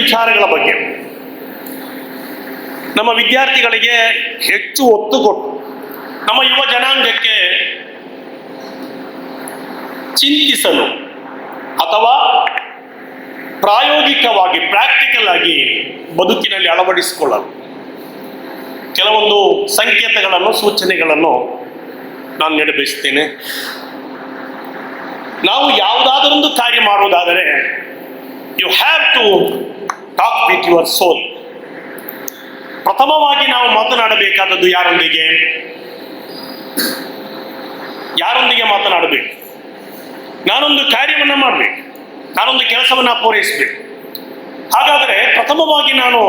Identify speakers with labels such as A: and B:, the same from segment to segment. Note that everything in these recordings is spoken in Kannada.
A: ವಿಚಾರಗಳ ಬಗ್ಗೆ. ನಮ್ಮ ವಿದ್ಯಾರ್ಥಿಗಳಿಗೆ ಹೆಚ್ಚು ಒತ್ತು ಕೊಟ್ಟು, ನಮ್ಮ ಯುವ ಜನಾಂಗಕ್ಕೆ ಚಿಂತಿಸಲು ಅಥವಾ ಪ್ರಾಯೋಗಿಕವಾಗಿ ಪ್ರಾಕ್ಟಿಕಲ್ ಆಗಿ ಬದುಕಿನಲ್ಲಿ ಅಳವಡಿಸಿಕೊಳ್ಳಲು ಕೆಲವೊಂದು ಸಂಕೇತಗಳನ್ನು, ಸೂಚನೆಗಳನ್ನು ನಾನು ನೀಡಬಯಸ್ತೇನೆ ನಾವು ಯಾವುದಾದರೊಂದು ಕಾರ್ಯ ಮಾಡುವುದಾದರೆ you have to talk with your soul ಪ್ರಥಮವಾಗಿ ನಾವು ಮಾತನಾಡಬೇಕಾದದ್ದು ಯಾರೊಂದಿಗೆ? ಯಾರೊಂದಿಗೆ ಮಾತನಾಡಬೇಕು? ನಾನೊಂದು ಕಾರ್ಯವನ್ನು ಮಾಡಬೇಕು. ನಾನೊಂದು ಕೆಲಸವನ್ನು ಪೂರೈಸಬೇಕು. ಹಾಗಾದರೆ ಪ್ರಥಮವಾಗಿ ನಾನು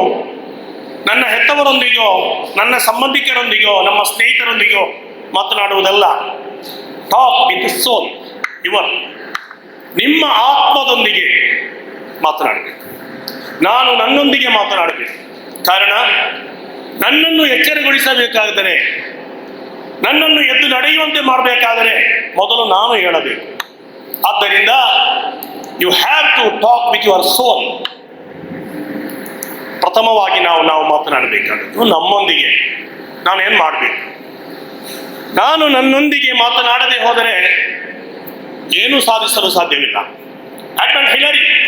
A: ನನ್ನ ಹೆತ್ತವರೊಂದಿಗೋ, ನನ್ನ ಸಂಬಂಧಿಕರೊಂದಿಗೋ, ನಮ್ಮ ಸ್ನೇಹಿತರೊಂದಿಗೋ ಮಾತನಾಡುವುದಲ್ಲ. ಟಾಕ್ ವಿತ್ ಸೋಲ್ ಯುವರ್ ನಿಮ್ಮ ಆತ್ಮದೊಂದಿಗೆ ಮಾತನಾಡಬೇಕು. ನಾನು ನನ್ನೊಂದಿಗೆ ಮಾತನಾಡಬೇಕು. ಕಾರಣ, ನನ್ನನ್ನು ಎಚ್ಚರಗೊಳಿಸಬೇಕಾದರೆ, ನನ್ನನ್ನು ಎದ್ದು ನಡೆಯುವಂತೆ ಮಾಡಬೇಕಾದರೆ ಮೊದಲು ನಾನು ಹೇಳಬೇಕು. ಆದ್ದರಿಂದ you have to talk with your soul ಪ್ರಥಮವಾಗಿ ನಾವು ನಾವು ಮಾತನಾಡಬೇಕಾದದ್ದು ನಮ್ಮೊಂದಿಗೆ. ನಾನೇನು ಮಾಡಬೇಕು? ನಾನು ನನ್ನೊಂದಿಗೆ ಮಾತನಾಡದೆ ಹೋದರೆ, ಏನು ಸಾಧಿಸಲು ಸಾಧ್ಯವಿಲ್ಲ. ಅಡ್ಮಂಡ್ ಹಿಲರಿ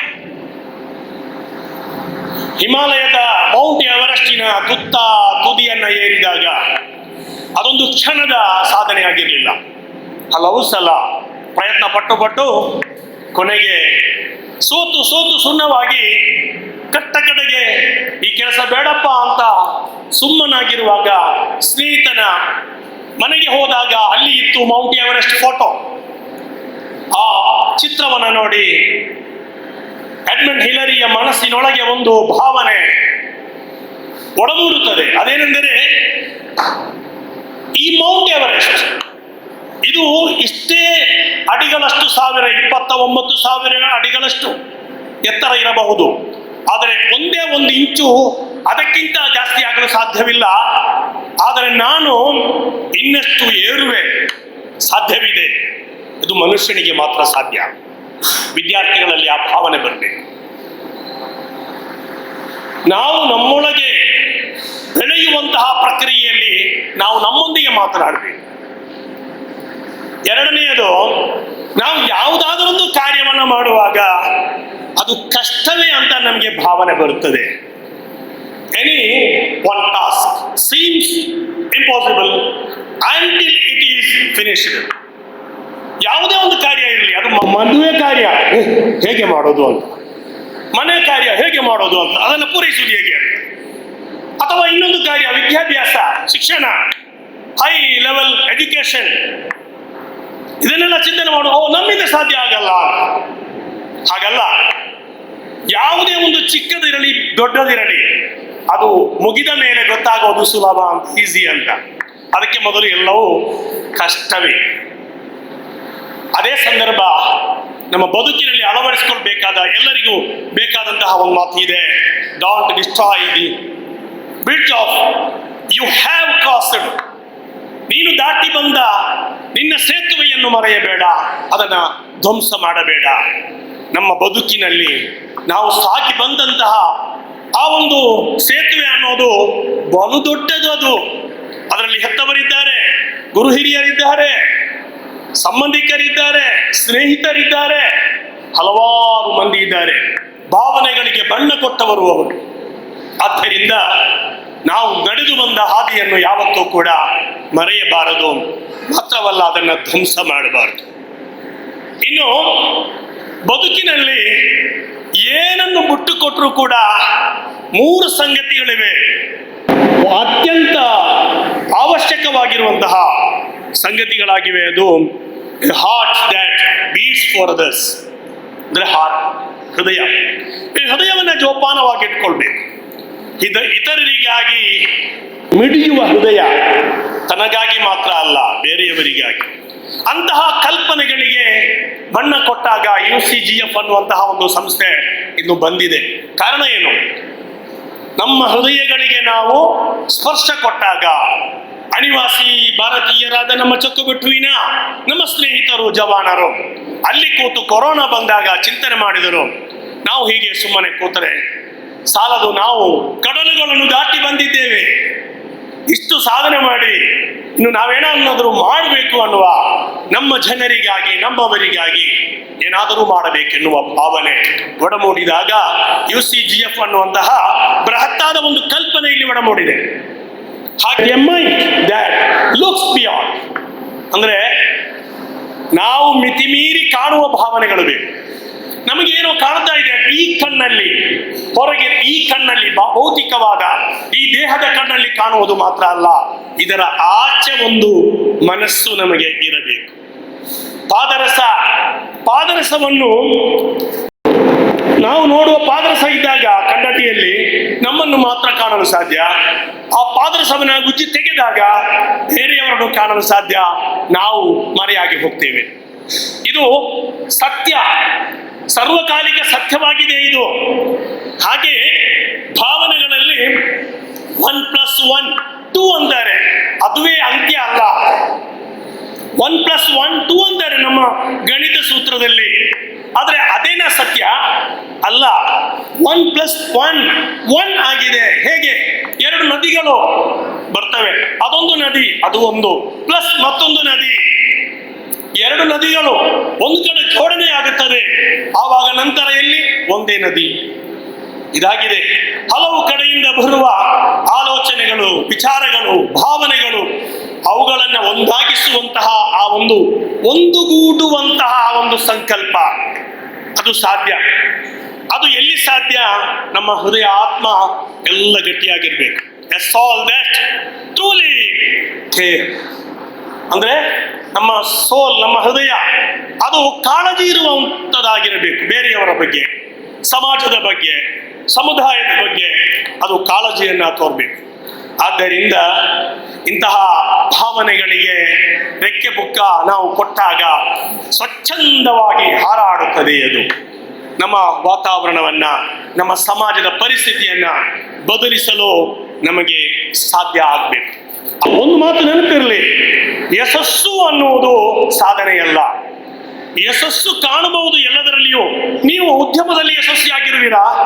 A: ಹಿಮಾಲಯದ ಮೌಂಟ್ ಎವರೆಸ್ಟಿನ ತುತ್ತ ತುದಿಯನ್ನ ಏರಿದಾಗ ಅದೊಂದು ಕ್ಷಣದ ಸಾಧನೆ ಆಗಿರಲಿಲ್ಲ. ಹಲವು ಸಲ ಪ್ರಯತ್ನ ಪಟ್ಟು ಪಟ್ಟು ಕೊನೆಗೆ ಸೋತು ಸೋತು ಸುಣ್ಣವಾಗಿ ಕಟ್ಟ ಕಡೆಗೆ ಈ ಕೆಲಸ ಬೇಡಪ್ಪ ಅಂತ ಸುಮ್ಮನಾಗಿರುವಾಗ ಸ್ನೇಹಿತನ ಮನೆಗೆ ಹೋದಾಗ ಅಲ್ಲಿ ಇತ್ತು ಮೌಂಟ್ ಎವರೆಸ್ಟ್ ಫೋಟೋ. ಆ ಚಿತ್ರವನ್ನು ನೋಡಿ ಎಡ್ಮಂಡ್ ಹಿಲರಿಯ ಮನಸ್ಸಿನೊಳಗೆ ಒಂದು ಭಾವನೆ ಒಡಮೂಡುತ್ತದೆ ಅದೇನೆಂದರೆ ಈ ಮೌಂಟ್ ಎವರೆಸ್ಟ್ ಇದು ಇಷ್ಟೇ ಅಡಿಗಳಷ್ಟು ಸಾವಿರ ಇಪ್ಪತ್ತ ಒಂಬತ್ತು ಸಾವಿರ ಅಡಿಗಳಷ್ಟು ಎತ್ತರ ಇರಬಹುದು. ಆದರೆ ಒಂದೇ ಒಂದು ಇಂಚು ಅದಕ್ಕಿಂತ ಜಾಸ್ತಿ ಆಗಲು ಸಾಧ್ಯವಿಲ್ಲ. ಆದರೆ ನಾನು ಇನ್ನಷ್ಟು ಏರುವೆ ಸಾಧ್ಯವಿದೆ. ಇದು ಮನುಷ್ಯನಿಗೆ ಮಾತ್ರ ಸಾಧ್ಯ. ವಿದ್ಯಾರ್ಥಿಗಳಲ್ಲಿ ಆ ಭಾವನೆ ಬರಬೇಕು. ನಾವು ನಮ್ಮೊಳಗೆ ಬೆಳೆಯುವಂತಹ ಪ್ರಕ್ರಿಯೆಯಲ್ಲಿ ನಾವು ನಮ್ಮೊಂದಿಗೆ ಮಾತನಾಡಬೇಕು. ಎರಡನೆಯದು, ನಾವು ಯಾವುದಾದರೊಂದು ಕಾರ್ಯವನ್ನು ಮಾಡುವಾಗ ಅದು ಕಷ್ಟವೇ ಅಂತ ನಮಗೆ ಭಾವನೆ ಬರುತ್ತದೆ. Any one task seems impossible until it is finished ಯಾವುದೇ ಒಂದು ಕಾರ್ಯ ಇರಲಿ ಅದು ಮದುವೆ ಕಾರ್ಯ. ಹೇಗೆ ಮಾಡೋದು ಅಂತ. ಮನೆ ಕಾರ್ಯ ಹೇಗೆ ಮಾಡೋದು ಅಂತ. ಅದನ್ನು ಪೂರೈಸುವುದು ಹೇಗೆ ಅಂತ. ಅಥವಾ ಇನ್ನೊಂದು ಕಾರ್ಯ, ವಿದ್ಯಾಭ್ಯಾಸ, ಶಿಕ್ಷಣ ಹೈ ಲೆವೆಲ್ ಎಜುಕೇಶನ್ ಇದನ್ನೆಲ್ಲ ಚಿಂತನೆ ಮಾಡುವ ನಮ್ಮಿಂದ ಸಾಧ್ಯ ಆಗಲ್ಲ. ಹಾಗಲ್ಲ. ಯಾವುದೇ ಒಂದು ಚಿಕ್ಕದಿರಲಿ, ದೊಡ್ಡದಿರಲಿ, ಅದು ಮುಗಿದ ಮೇಲೆ ಗೊತ್ತಾಗೋದು ಸುಲಭ ಅಂತ ಈಸಿ ಅಂತ. ಅದಕ್ಕೆ ಮೊದಲು ಎಲ್ಲವೂ ಕಷ್ಟವೇ. ಅದೇ ಸಂದರ್ಭ ನಮ್ಮ ಬದುಕಿನಲ್ಲಿ ಅಳವಡಿಸಿಕೊಳ್ಬೇಕಾದ ಎಲ್ಲರಿಗೂ ಬೇಕಾದಂತಹ ಒಂದು ಮಾತು ಇದೆ. Don't destroy the bridge of you have crossed ನೀನು ದಾಟಿ ಬಂದ ನಿನ್ನ ಸೇತುವೆಯನ್ನು ಮರೆಯಬೇಡ. ಅದನ್ನು ಧ್ವಂಸ ಮಾಡಬೇಡ. ನಮ್ಮ ಬದುಕಿನಲ್ಲಿ ನಾವು ಸಾಕಿ ಬಂದಂತಹ ಆ ಒಂದು ಸೇತುವೆ ಅನ್ನೋದು ಬಲು ದೊಡ್ಡದು ಅದು. ಅದರಲ್ಲಿ ಹೆತ್ತವರಿದ್ದಾರೆ, ಗುರು ಹಿರಿಯರಿದ್ದಾರೆ ಸಂಬಂಧಿಕರಿದ್ದಾರೆ, ಸ್ನೇಹಿತರಿದ್ದಾರೆ, ಹಲವಾರು ಮಂದಿ ಇದ್ದಾರೆ. ಭಾವನೆಗಳಿಗೆ ಬಣ್ಣ ಕೊಟ್ಟವರು ಅವರು. ಆದ್ದರಿಂದ ನಾವು ನಡೆದು ಬಂದ ಹಾದಿಯನ್ನು ಯಾವತ್ತೂ ಕೂಡ ಮರೆಯಬಾರದು. ಮಾತ್ರವಲ್ಲ ಅದನ್ನು ಧ್ವಂಸ ಮಾಡಬಾರದು. ಇನ್ನು ಬದುಕಿನಲ್ಲಿ ಏನನ್ನು ಬಿಟ್ಟು ಕೊಟ್ಟರೂ ಕೂಡ ಮೂರು ಸಂಗತಿಗಳಿವೆ. ಅತ್ಯಂತ ಅವಶ್ಯಕವಾಗಿರುವಂತಹ ಸಂಗತಿಗಳಾಗಿವೆ ಅದು heart that beats for others ಅಂದ್ರೆ ಹಾರ್ಟ್ ಹೃದಯ. ಈ ಹೃದಯವನ್ನು ಜೋಪಾನವಾಗಿ ಇಟ್ಕೊಳ್ಬೇಕು ಇದ ಇತರರಿಗಾಗಿ ಮಿಡಿಯುವ ಹೃದಯ ತನಗಾಗಿ ಮಾತ್ರ ಅಲ್ಲ, ಬೇರೆಯವರಿಗಾಗಿ. ಅಂತಹ ಕಲ್ಪನೆಗಳಿಗೆ ಬಣ್ಣ ಕೊಟ್ಟಾಗ ಯು ಸಿ ಜಿ ಎಫ್ ಅನ್ನುವಂತಹ ಒಂದು ಸಂಸ್ಥೆ ಇನ್ನು ಬಂದಿದೆ. ಕಾರಣ ಏನು? ನಮ್ಮ ಹೃದಯಗಳಿಗೆ ನಾವು ಸ್ಪರ್ಶ ಕೊಟ್ಟಾಗ ಅನಿವಾಸಿ ಭಾರತೀಯರಾದ ನಮ್ಮ ಚಕ್ಕುಬೆಟ್ಟುವಿನ, ನಮ್ಮ ಸ್ನೇಹಿತರು, ಜವಾನರು. ಅಲ್ಲಿ ಕೂತು ಕೊರೋನಾ ಬಂದಾಗ ಚಿಂತನೆ ಮಾಡಿದರು. ನಾವು ಹೀಗೆ ಸುಮ್ಮನೆ ಕೂತರೆ, ಸಾಲದು ನಾವು ಕಡಲುಗಳನ್ನು ದಾಟಿ ಬಂದಿದ್ದೇವೆ. ಇಷ್ಟು ಸಾಧನೆ ಮಾಡಿ, ಇನ್ನು ನಾವೇನಾದರೂ ಮಾಡಬೇಕು ಅನ್ನುವ ನಮ್ಮ ಜನರಿಗಾಗಿ ನಮ್ಮವರಿಗಾಗಿ ಏನಾದರೂ ಮಾಡಬೇಕೆನ್ನುವ ಭಾವನೆ ಒಡಮೂಡಿದಾಗ ಯು ಸಿ ಜಿ ಎಫ್ ಅನ್ನುವಂತಹ ಬೃಹತ್ತಾದ ಒಂದು ಕಲ್ಪನೆ ಇಲ್ಲಿ ಒಡಮೂಡಿದೆ. ಹಾಗೆ M I that looks beyond ಅಂದ್ರೆ ನಾವು ಮಿತಿ ಮೀರಿ ಕಾಣುವ ಭಾವನೆಗಳು ಬೇಕು. ನಮಗೇನೋ ಕಾಣ್ತಾ ಇದೆ ಈ ಕಣ್ಣಲ್ಲಿ, ಹೊರಗೆ ಈ ಕಣ್ಣಲ್ಲಿ ಭೌತಿಕವಾದ ಈ ದೇಹದ ಕಣ್ಣಲ್ಲಿ ಕಾಣುವುದು ಮಾತ್ರ ಅಲ್ಲ, ಇದರ ಆಚೆ ಒಂದು ಮನಸ್ಸು ನಮಗೆ ಇರಬೇಕು. ಪಾದರಸ, ಪಾದರಸವನ್ನು ನಾವು ನೋಡುವ ಪಾದರಸ ಇದ್ದಾಗ ಕನ್ನಡಿಯಲ್ಲಿ ನಮ್ಮನ್ನು ಮಾತ್ರ ಕಾಣಲು ಸಾಧ್ಯ? ಆ ಪಾದರಸವನ್ನ ಗುಜ್ಜಿ ತೆಗೆದಾಗ ಬೇರೆಯವರನ್ನು ಕಾಣಲು ಸಾಧ್ಯ? ನಾವು ಮರೆಯಾಗಿ ಹೋಗ್ತೇವೆ. ಇದು ಸತ್ಯ. ಸರ್ವಕಾಲಿಕ ಸತ್ಯವಾಗಿದೆ ಇದು. ಹಾಗೆ ಭಾವನೆಗಳಲ್ಲಿ ಒನ್ ಪ್ಲಸ್ ಒನ್ ಟೂ ಅಂತಾರೆ ಅದುವೇ ಅಂತ್ಯ ಅಲ್ಲ. ಒನ್ ಪ್ಲಸ್ ಒನ್ ಟೂ ಅಂದರೆ ನಮ್ಮ ಗಣಿತ ಸೂತ್ರದಲ್ಲಿ. ಆದರೆ ಅದೇನ ಸತ್ಯ? ಅಲ್ಲ. ಒನ್ ಪ್ಲಸ್ ಒನ್ ಒನ್ ಆಗಿದೆ. ಹೇಗೆ? ಎರಡು ನದಿಗಳು ಬರ್ತವೆ. ಅದೊಂದು ನದಿ, ಅದು ಒಂದು. ಪ್ಲಸ್ ಮತ್ತೊಂದು ನದಿ. ಎರಡು ನದಿಗಳು ಒಂದು ಕಡೆ ಜೋಡಣೆ ಆಗುತ್ತದೆ ಆವಾಗ ನಂತರ ಎಲ್ಲಿ? ಒಂದೇ ನದಿ. ಇದಾಗಿದೆ. ಹಲವು ಕಡೆಯಿಂದ ಬರುವ ಆಲೋಚನೆಗಳು, ವಿಚಾರಗಳು, ಭಾವನೆಗಳು ಅವುಗಳನ್ನು ಒಂದಾಗಿಸುವಂತಹ ಆ ಒಂದು, ಒಂದುಗೂಡುವಂತಹ ಒಂದು ಸಂಕಲ್ಪ. ಅದು ಸಾಧ್ಯ. ಅದು ಎಲ್ಲಿ ಸಾಧ್ಯ? ನಮ್ಮ ಹೃದಯ ಆತ್ಮ ಎಲ್ಲ ಗಟ್ಟಿಯಾಗಿರ್ಬೇಕು. ಎಸ್ ಆಲ್ ದಟ್ ಟ್ರೂಲಿ ಅಂದ್ರೆ ನಮ್ಮ ಸೋಲ್ ನಮ್ಮ ಹೃದಯ, ಅದು ಕಾಳಜಿ ಇರುವಂತದಾಗಿರಬೇಕು ಬೇರೆಯವರ ಬಗ್ಗೆ, ಸಮಾಜದ ಬಗ್ಗೆ, ಸಮುದಾಯದ ಬಗ್ಗೆ, ಅದು ಕಾಳಜಿಯನ್ನ ತೋರ್ಬೇಕು. ಆದ್ದರಿಂದ ಇಂತಹ ಭಾವನೆಗಳಿಗೆ ರೆಕ್ಕೆ ಬುಕ್ಕ ನಾವು ಕೊಟ್ಟಾಗ ಸ್ವಚ್ಛಂದವಾಗಿ ಹಾರಾಡುತ್ತದೆ ಅದು ನಮ್ಮ ವಾತಾವರಣವನ್ನ, ನಮ್ಮ ಸಮಾಜದ ಪರಿಸ್ಥಿತಿಯನ್ನ ಬದಲಿಸಲು ನಮಗೆ ಸಾಧ್ಯ ಆಗಬೇಕು. ಒಂದು ಮಾತು ನೆನಪಿರಲಿ. ಯಶಸ್ಸು ಅನ್ನುವುದು ಸಾಧನೆಯಲ್ಲ. ಯಶಸ್ಸು ಕಾಣಬಹುದು ಎಲ್ಲದರಲ್ಲಿಯೂ. ನೀವು ಉದ್ಯಮದಲ್ಲಿ ಯಶಸ್ವಿಯಾಗಿರುವಿರಾ?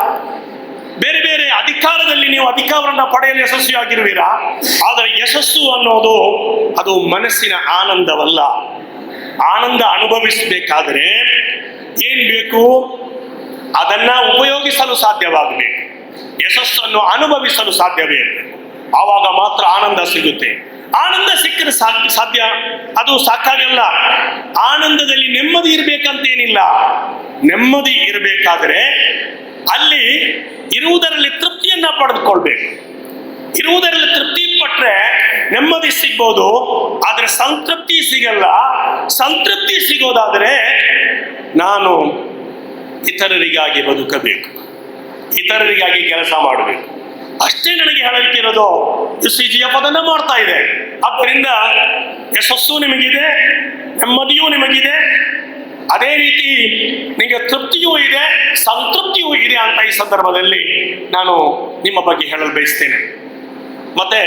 A: ಬೇರೆ ಬೇರೆ ಅಧಿಕಾರದಲ್ಲಿ ನೀವು ಅಧಿಕಾರವನ್ನು ಪಡೆಯಲು ಯಶಸ್ವಿಯಾಗಿರುವಿರಾ? ಆದರೆ ಯಶಸ್ಸು ಅನ್ನೋದು ಅದು ಮನಸ್ಸಿನ ಆನಂದವಲ್ಲ. ಆನಂದ ಅನುಭವಿಸಬೇಕಾದರೆ ಏನ್ ಬೇಕು? ಅದನ್ನ ಉಪಯೋಗಿಸಲು ಸಾಧ್ಯವಾಗಬೇಕು. ಯಶಸ್ಸನ್ನು ಅನುಭವಿಸಲು ಸಾಧ್ಯವೇ? ಆವಾಗ ಮಾತ್ರ ಆನಂದ ಸಿಗುತ್ತೆ. ಆನಂದ ಸಿಕ್ಕರೆ ಸಾಧ್ಯ ಅದು ಸಾಕಾಗಲ್ಲ ಆನಂದದಲ್ಲಿ ನೆಮ್ಮದಿ ಇರಬೇಕಂತೇನಿಲ್ಲ. ನೆಮ್ಮದಿ ಇರಬೇಕಾದ್ರೆ ಅಲ್ಲಿ ಇರುವುದರಲ್ಲಿ ತೃಪ್ತಿಯನ್ನ ಪಡೆದುಕೊಳ್ಬೇಕು. ಇರುವುದರಲ್ಲಿ ತೃಪ್ತಿ ಪಟ್ರೆ ನೆಮ್ಮದಿ ಸಿಗ್ಬೋದು. ಆದ್ರೆ ಸಂತೃಪ್ತಿ ಸಿಗಲ್ಲ. ಸಂತೃಪ್ತಿ ಸಿಗೋದಾದ್ರೆ ನಾನು ಇತರರಿಗಾಗಿ ಬದುಕಬೇಕು. ಇತರರಿಗಾಗಿ ಕೆಲಸ ಮಾಡಬೇಕು. ಅಷ್ಟೇ ನನಗೆ ಹೇಳಲಿಕ್ಕೆ ಇರೋದು ಅದನ್ನ ಮಾಡ್ತಾ ಇದೆ. ಆದ್ದರಿಂದ ಯಶಸ್ಸು ನಿಮಗಿದೆ, ನೆಮ್ಮದಿಯೂ ನಿಮಗಿದೆ. ಅದೇ ರೀತಿ ನಿಮಗೆ ತೃಪ್ತಿಯೂ ಇದೆ, ಸಂತೃಪ್ತಿಯೂ ಇದೆ ಅಂತ ಈ ಸಂದರ್ಭದಲ್ಲಿ ನಾನು ನಿಮ್ಮ ಬಗ್ಗೆ ಹೇಳಲು ಬಯಸ್ತೇನೆ. ಮತ್ತೆ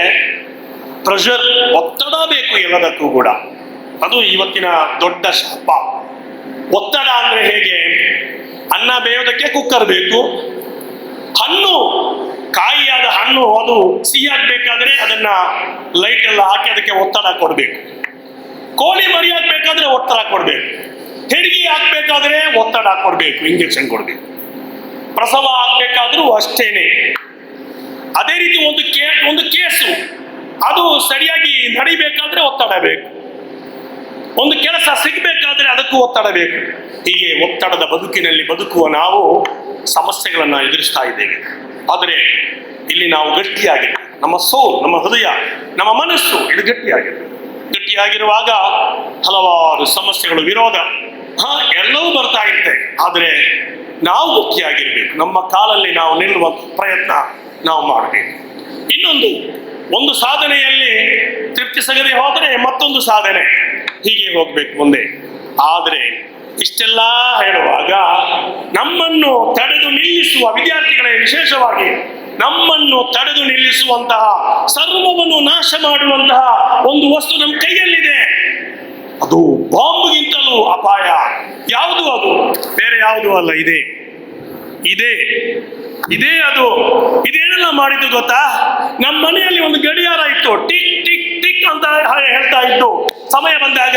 A: ಪ್ರೆಷರ್ ಒತ್ತಡ ಬೇಕು ಎಲ್ಲದಕ್ಕೂ ಕೂಡ. ಅದು ಇವತ್ತಿನ ದೊಡ್ಡ ಶಾಪ. ಒತ್ತಡ ಅಂದ್ರೆ ಹೇಗೆ? ಅನ್ನ ಬೇಯೋದಕ್ಕೆ ಕುಕ್ಕರ್ ಬೇಕು. ಹಣ್ಣು, ಕಾಯಿಯಾದ ಹಣ್ಣು, ಅದು ಸಿಹಿಯಾಗಬೇಕಾದ್ರೆ ಅದನ್ನ ಲೈಟ್ ಎಲ್ಲ ಹಾಕಿ ಅದಕ್ಕೆ ಒತ್ತಡ ಕೊಡಬೇಕು. ಕೋಳಿ ಮರಿ ಹಾಕ್ಬೇಕಾದ್ರೆ ಒತ್ತಡ ಕೊಡಬೇಕು. ಹೆರಿಗೆ ಹಾಕ್ಬೇಕಾದ್ರೆ ಒತ್ತಡ ಕೊಡಬೇಕು ಇಂಜೆಕ್ಷನ್ ಕೊಡಬೇಕು. ಪ್ರಸವ ಆಗ್ಬೇಕಾದ್ರೂ ಅಷ್ಟೇನೆ. ಅದೇ ರೀತಿ ಒಂದು ಕೇ ಒಂದು ಕೇಸು ಅದು ಸರಿಯಾಗಿ ನಡಿಬೇಕಾದ್ರೆ ಒತ್ತಡ ಬೇಕು. ಒಂದು ಕೆಲಸ ಸಿಗಬೇಕಾದ್ರೆ ಅದಕ್ಕೂ ಒತ್ತಡ ಬೇಕು ಹೀಗೆ ಒತ್ತಡದ ಬದುಕಿನಲ್ಲಿ ಬದುಕುವ ನಾವು ಸಮಸ್ಯೆಗಳನ್ನು ಎದುರಿಸ್ತಾ ಇದ್ದೇವೆ. ಆದರೆ ಇಲ್ಲಿ ನಾವು ಗಟ್ಟಿಯಾಗಿದೆ ನಮ್ಮ ಸೋಲ್ ನಮ್ಮ ಹೃದಯ, ನಮ್ಮ ಮನಸ್ಸು ಇದು ಗಟ್ಟಿಯಾಗಿದೆ. ಗಟ್ಟಿಯಾಗಿರುವಾಗ ಹಲವಾರು ಸಮಸ್ಯೆಗಳು, ವಿರೋಧ, ಹಾ, ಎಲ್ಲವೂ ಬರ್ತಾ ಇರುತ್ತೆ. ಆದರೆ ನಾವು ಗಟ್ಟಿಯಾಗಿರ್ಬೇಕು. ನಮ್ಮ ಕಾಲಲ್ಲಿ ನಾವು ನಿಲ್ಲುವ ಪ್ರಯತ್ನ ನಾವು ಮಾಡಬೇಕು. ಇನ್ನೊಂದು, ಒಂದು ಸಾಧನೆಯಲ್ಲಿ ತೃಪ್ತಿ ಸಿಗದೆ ಹೋದರೆ ಮತ್ತೊಂದು ಸಾಧನೆ. ಹೀಗೆ ಹೋಗ್ಬೇಕು ಮುಂದೆ. ಆದರೆ ಇಷ್ಟೆಲ್ಲ ಹೇಳುವಾಗ ನಮ್ಮನ್ನು ತಡೆದು ನಿಲ್ಲಿಸುವ ವಿದ್ಯಾರ್ಥಿಗಳೇ ವಿಶೇಷವಾಗಿ ನಮ್ಮನ್ನು ತಡೆದು ನಿಲ್ಲಿಸುವಂತಹ, ಸರ್ವವನ್ನು ನಾಶ ಮಾಡುವಂತಹ ಒಂದು ವಸ್ತು ನಮ್ಮ ಕೈಯಲ್ಲಿದೆ. ಅದು ಬಾಂಬ್ಗಿಂತಲೂ ಅಪಾಯ. ಯಾವುದು ಅದು? ಬೇರೆ ಯಾವುದು ಅಲ್ಲ, ಇದೆ. ಇದೆ. ಇದೇ ಅದು. ಇದೇನೆಲ್ಲ ಮಾಡಿದ್ದು ಗೊತ್ತಾ? ನಮ್ಮ ಮನೆಯಲ್ಲಿ ಒಂದು ಗಡಿಯಾರ ಇತ್ತು ಟಿಕ್ ಅಂತ ಹೇಳ್ತಾ ಇತ್ತು. ಸಮಯ ಬಂದಾಗ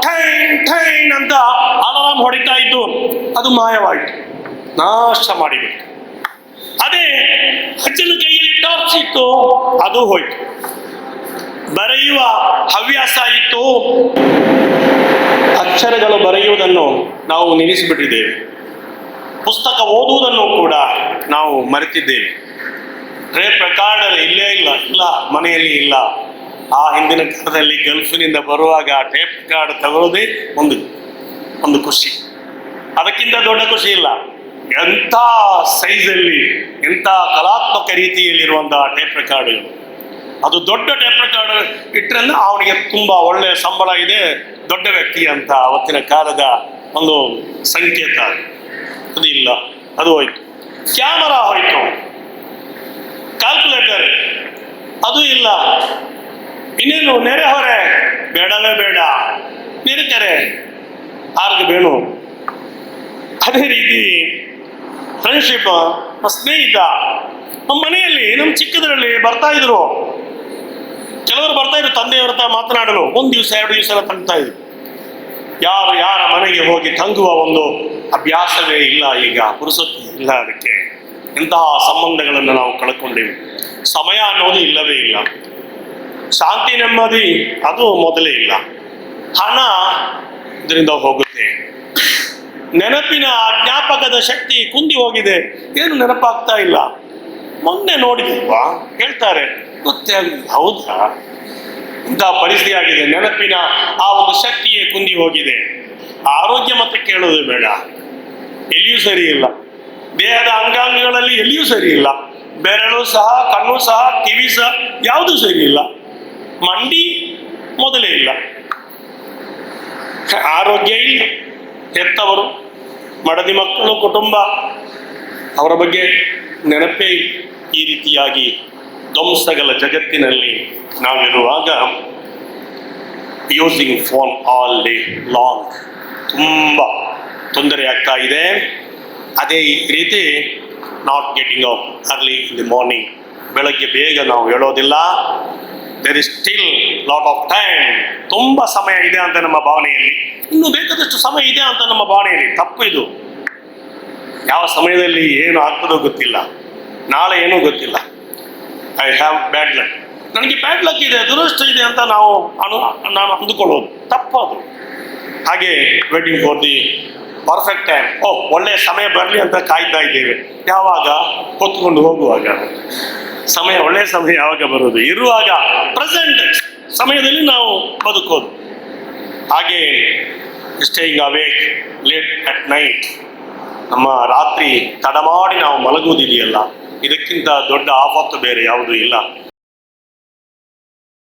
A: ಠೈನ್ ಠೈನ್ ಅಂತ ಅಲಾರಾಮ್ ಹೊಡಿತಾ ಇತ್ತು. ಅದು ಮಾಯವಾಯಿತು. ನಾಶ ಮಾಡಿಬಿಟ್ಟು ಅದೇ ಅಜ್ಜನ ಕೈಯಲ್ಲಿ ಟಾರ್ಚ್ ಇತ್ತು, ಅದು ಹೋಯ್ತು. ಬರೆಯುವ ಹವ್ಯಾಸ ಇತ್ತು. ಅಕ್ಷರಗಳು ಬರೆಯುವುದನ್ನು ನಾವು ನಿಲ್ಲಿಸಿಬಿಟ್ಟಿದ್ದೇವೆ. ಪುಸ್ತಕ ಓದುವುದನ್ನು ಕೂಡ ನಾವು ಮರೆತಿದ್ದೇವೆ. ರೇ ಪ್ರಕಾರ ಇಲ್ಲೇ ಇಲ್ಲ ಇಲ್ಲ, ಮನೆಯಲ್ಲಿ ಇಲ್ಲ. ಆ ಹಿಂದಿನ ಕಾಲದಲ್ಲಿ ಗಲ್ಫಿನಿಂದ ಬರುವಾಗ ಆ ಟೇಪ್ ಕಾರ್ಡ್ ತಗೊಳ್ಳೋದೇ ಒಂದು ಒಂದು ಖುಷಿ. ಅದಕ್ಕಿಂತ ದೊಡ್ಡ ಖುಷಿ ಇಲ್ಲ. ಎಂಥ ಸೈಜಲ್ಲಿ, ಎಂಥ ಕಲಾತ್ಮಕ ರೀತಿಯಲ್ಲಿರುವಂತಹ ಟೇಪ್ ಕಾರ್ಡ್ ಅದು ದೊಡ್ಡ ಟೇಪ್ ರೆಕಾರ್ಡ್ ಇಟ್ಟರೆ ಅವನಿಗೆ ತುಂಬಾ ಒಳ್ಳೆಯ ಸಂಬಳ ಇದೆ. ದೊಡ್ಡ ವ್ಯಕ್ತಿ ಅಂತ ಅವತ್ತಿನ ಕಾಲದ ಒಂದು ಸಂಕೇತ. ಅದು ಇಲ್ಲ, ಅದು ಹೋಯ್ತು. ಕ್ಯಾಮರಾ ಹೋಯ್ತು. ಕ್ಯಾಲ್ಕುಲೇಟರ್ ಅದು ಇಲ್ಲ. ಇನ್ನೇನು ನೆರೆಹೊರೆ ಬೇಡವೇ ಬೇಡ. ನೆರೆಕೆರೆ ಆರ್ಗೆ ಬೇಣು. ಅದೇ ರೀತಿ ಫ್ರೆಂಡ್ಶಿಪ್ ಸ್ನೇಹಿತ, ನಮ್ಮ ಮನೆಯಲ್ಲಿ ನಮ್ಮ ಚಿಕ್ಕದರಲ್ಲಿ ಬರ್ತಾ ಇದ್ರು. ಕೆಲವರು ಬರ್ತಾ ಇದ್ರು, ತಂದೆಯವ್ರ ಮಾತನಾಡಲು. ಒಂದು ದಿವಸ, ಎರಡು ದಿವಸ ತಂಗ್ತಾ ಇದ್ರು. ಯಾರು ಯಾರ ಮನೆಗೆ ಹೋಗಿ ತಂಗುವ ಒಂದು ಅಭ್ಯಾಸವೇ ಇಲ್ಲ ಈಗ, ಪುರುಸೊತ್ತು ಇಲ್ಲ ಅದಕ್ಕೆ. ಇಂತಹ ಸಂಬಂಧಗಳನ್ನು ನಾವು ಕಳ್ಕೊಂಡೇವೆ. ಸಮಯ ಅನ್ನೋದು ಇಲ್ಲವೇ ಇಲ್ಲ. ಶಾಂತಿ ನೆಮ್ಮದಿ, ಅದು ಮೊದಲೇ ಇಲ್ಲ. ಹಣ ಇದರಿಂದ ಹೋಗುತ್ತೆ. ನೆನಪಿನ ಜ್ಞಾಪಕದ ಶಕ್ತಿ ಕುಂದಿ ಹೋಗಿದೆ. ಏನು ನೆನಪಾಗ್ತಾ ಇಲ್ಲ. ಮೊನ್ನೆ ನೋಡಿದ್ವಾ ಹೇಳ್ತಾರೆ, ಗೊತ್ತೇ. ಹೌದಾ? ಇಂಥ ಪರಿಸ್ಥಿತಿ ಆಗಿದೆ ನೆನಪಿನ ಆ ಒಂದು ಶಕ್ತಿಯೇ ಕುಂದಿ ಹೋಗಿದೆ. ಆರೋಗ್ಯ ಮತ್ತೆ ಕೇಳೋದು ಬೇಡ. ಎಲ್ಲಿಯೂ ಸರಿ ಇಲ್ಲ. ದೇಹದ ಅಂಗಾಂಗಗಳಲ್ಲಿ ಎಲ್ಲಿಯೂ ಸರಿ ಇಲ್ಲ. ಬೆರಳು ಸಹ, ಕಣ್ಣು ಸಹ, ಕಿವಿ ಸಹ ಯಾವುದೂ ಸರಿ ಇಲ್ಲ. ಮಂಡಿ ಮೊದಲೇ ಇಲ್ಲ. ಆರೋಗ್ಯ ಇಲ್ಲ. ಹೆತ್ತವರು, ಮಡದಿ ಮಕ್ಕಳು, ಕುಟುಂಬ, ಅವರ ಬಗ್ಗೆ ನೆನಪೇ. ಈ ರೀತಿಯಾಗಿ ಧ್ವಂಸಗಳ ಜಗತ್ತಿನಲ್ಲಿ ನಾವಿರುವಾಗ using phone all day long ತುಂಬ ತೊಂದರೆ ಆಗ್ತಾ ಇದೆ. ಅದೇ ರೀತಿ not getting up early in the morning ಬೆಳಗ್ಗೆ ಬೇಗ ನಾವು ಹೇಳೋದಿಲ್ಲ there is still lot of time ತುಂಬ ಸಮಯ ಇದೆ ಅಂತ ನಮ್ಮ ಭಾವನೆಯಲ್ಲಿ. ಇನ್ನು ಬೇಕಾದಷ್ಟು ಸಮಯ ಇದೆ ಅಂತ ನಮ್ಮ ಭಾವನೆಯಲ್ಲಿ. ತಪ್ಪು ಇದು. ಯಾವ ಸಮಯದಲ್ಲಿ ಏನು ಆಗ್ತದೋ ಗೊತ್ತಿಲ್ಲ. ನಾಳೆ ಏನೂ ಗೊತ್ತಿಲ್ಲ. ಐ ಹ್ಯಾವ್ ಬ್ಯಾಡ್ ಲಕ್ ನನಗೆ ಬ್ಯಾಡ್ ಲಕ್ ಇದೆ, ದುರದೃಷ್ಟ ಇದೆ ಅಂತ ನಾವು ಅನು, ನಾನು ಅಂದುಕೊಳ್ಳೋದು. ಅದು. ಹಾಗೆ waiting for the perfect time ಓ ಒಳ್ಳೆಯ ಸಮಯ ಬರಲಿ ಅಂತ ಕಾಯ್ತಾ ಇದ್ದೇವೆ. ಯಾವಾಗ? ಹೊತ್ಕೊಂಡು ಹೋಗುವಾಗ. ಸಮಯ ಒಳ್ಳೆಯ ಸಮಯ ಯಾವಾಗ ಬರೋದು? ಇರುವಾಗ ಪ್ರೆಸೆಂಟ್ ಸಮಯದಲ್ಲಿ ನಾವು ಬದುಕೋದು. ಹಾಗೆ staying awake late at night ನಮ್ಮ ರಾತ್ರಿ ತಡ ಮಾಡಿ ನಾವು ಮಲಗುವುದಿದೆಯಲ್ಲ, ಇದಕ್ಕಿಂತ ದೊಡ್ಡ ಆಪತ್ತು ಬೇರೆ ಯಾವುದೂ ಇಲ್ಲ.